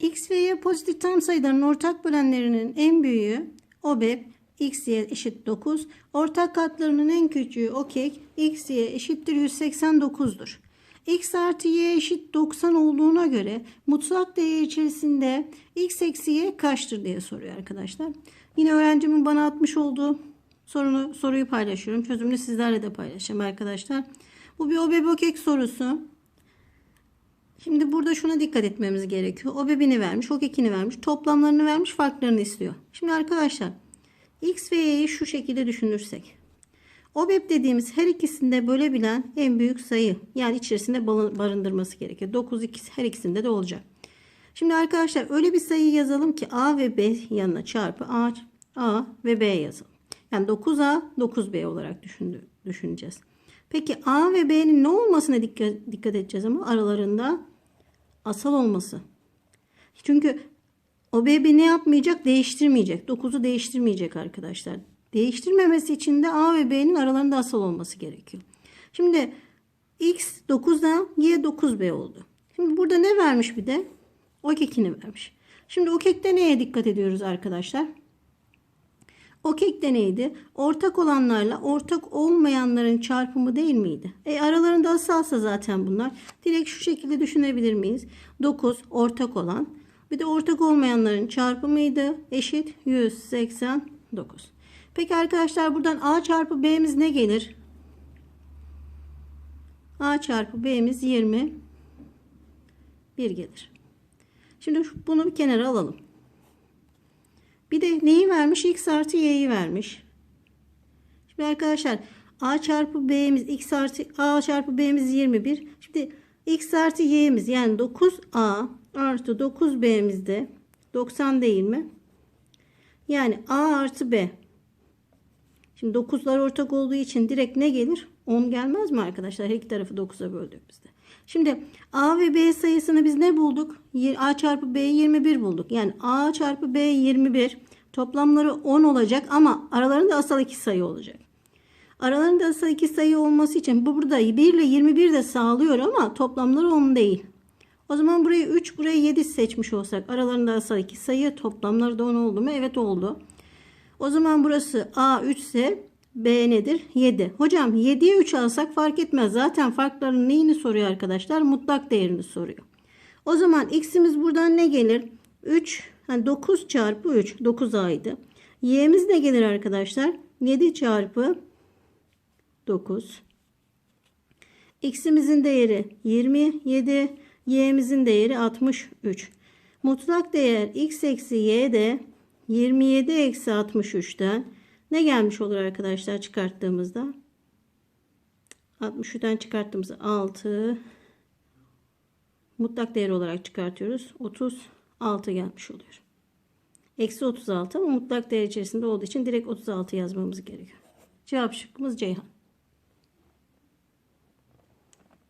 X ve Y pozitif tam sayıların ortak bölenlerinin en büyüğü OBEP x, y eşit 9. Ortak katlarının en küçüğü okek x, y eşittir 189'dur. x artı y eşit 90 olduğuna göre mutlak değer içerisinde x eksi y kaçtır diye soruyor arkadaşlar. Yine öğrencimin bana atmış olduğu sorunu, soruyu paylaşıyorum. Çözümünü sizlerle de paylaşacağım arkadaşlar. Bu bir OBEP okek sorusu. Şimdi burada şuna dikkat etmemiz gerekiyor. O bebini vermiş, o kekini vermiş, toplamlarını vermiş, farklarını istiyor. Şimdi arkadaşlar x ve y'yi şu şekilde düşünürsek. OBEP dediğimiz her ikisinde bölebilen en büyük sayı. Yani içerisinde barındırması gerekiyor. 9 ikisi, her ikisinde de olacak. Şimdi arkadaşlar öyle bir sayı yazalım ki a ve b yanına çarpı a, a ve b yazalım. Yani 9a 9b olarak düşündü, düşüneceğiz. Peki a ve b'nin ne olmasına dikkat, dikkat edeceğiz ama aralarında asal olması. Çünkü o baby ne yapmayacak? Değiştirmeyecek. 9'u değiştirmeyecek arkadaşlar. Değiştirmemesi için de A ve B'nin aralarında asal olması gerekiyor. Şimdi X 9'da Y 9B oldu. Şimdi burada ne vermiş bir de? O kekini vermiş. Şimdi o kekte neye dikkat ediyoruz arkadaşlar? O kek de neydi? Ortak olanlarla ortak olmayanların çarpımı değil miydi? E aralarında asalsa zaten bunlar. Direkt şu şekilde düşünebilir miyiz? 9 ortak olan. Bir de ortak olmayanların çarpımıydı. Eşit 189. Peki arkadaşlar buradan A çarpı B'miz ne gelir? A çarpı B'miz 20 1 gelir. Şimdi bunu bir kenara alalım. Bir de neyi vermiş? X artı y'yi vermiş. Şimdi arkadaşlar a çarpı b'miz x artı a çarpı b'miz 21. Şimdi x artı y'miz yani 9a artı 9b'miz de 90 değil mi? Yani a artı b. Şimdi 9'lar ortak olduğu için direkt ne gelir? 10 gelmez mi arkadaşlar? Her iki tarafı 9'a böldüğümüzde. Şimdi A ve B sayısını biz ne bulduk? A çarpı B 21 bulduk. Yani A çarpı B 21 toplamları 10 olacak ama aralarında asal iki sayı olacak. Aralarında asal iki sayı olması için bu burada 1 ile 21 de sağlıyor ama toplamları 10 değil. O zaman burayı 3 buraya 7 seçmiş olsak aralarında asal iki sayı toplamları da 10 oldu mu? Evet oldu. O zaman burası A 3 ise B nedir? 7. Hocam 7'ye 3 alsak fark etmez. Zaten farkların neyini soruyor arkadaşlar? Mutlak değerini soruyor. O zaman x'imiz buradan ne gelir? 3 yani 9 çarpı 3 9 aydı. Y'miz ne gelir arkadaşlar? 7 çarpı 9. X'imizin değeri 27. Y'mizin değeri 63. Mutlak değer x eksi y de 27 eksi 63'ten ne gelmiş olur arkadaşlar çıkarttığımızda? 63'ten çıkarttığımızda 6 mutlak değer olarak çıkartıyoruz. 36 gelmiş oluyor. Eksi 36 ama mutlak değer içerisinde olduğu için direkt 36 yazmamız gerekiyor. Cevap şıkkımız Ceyhan.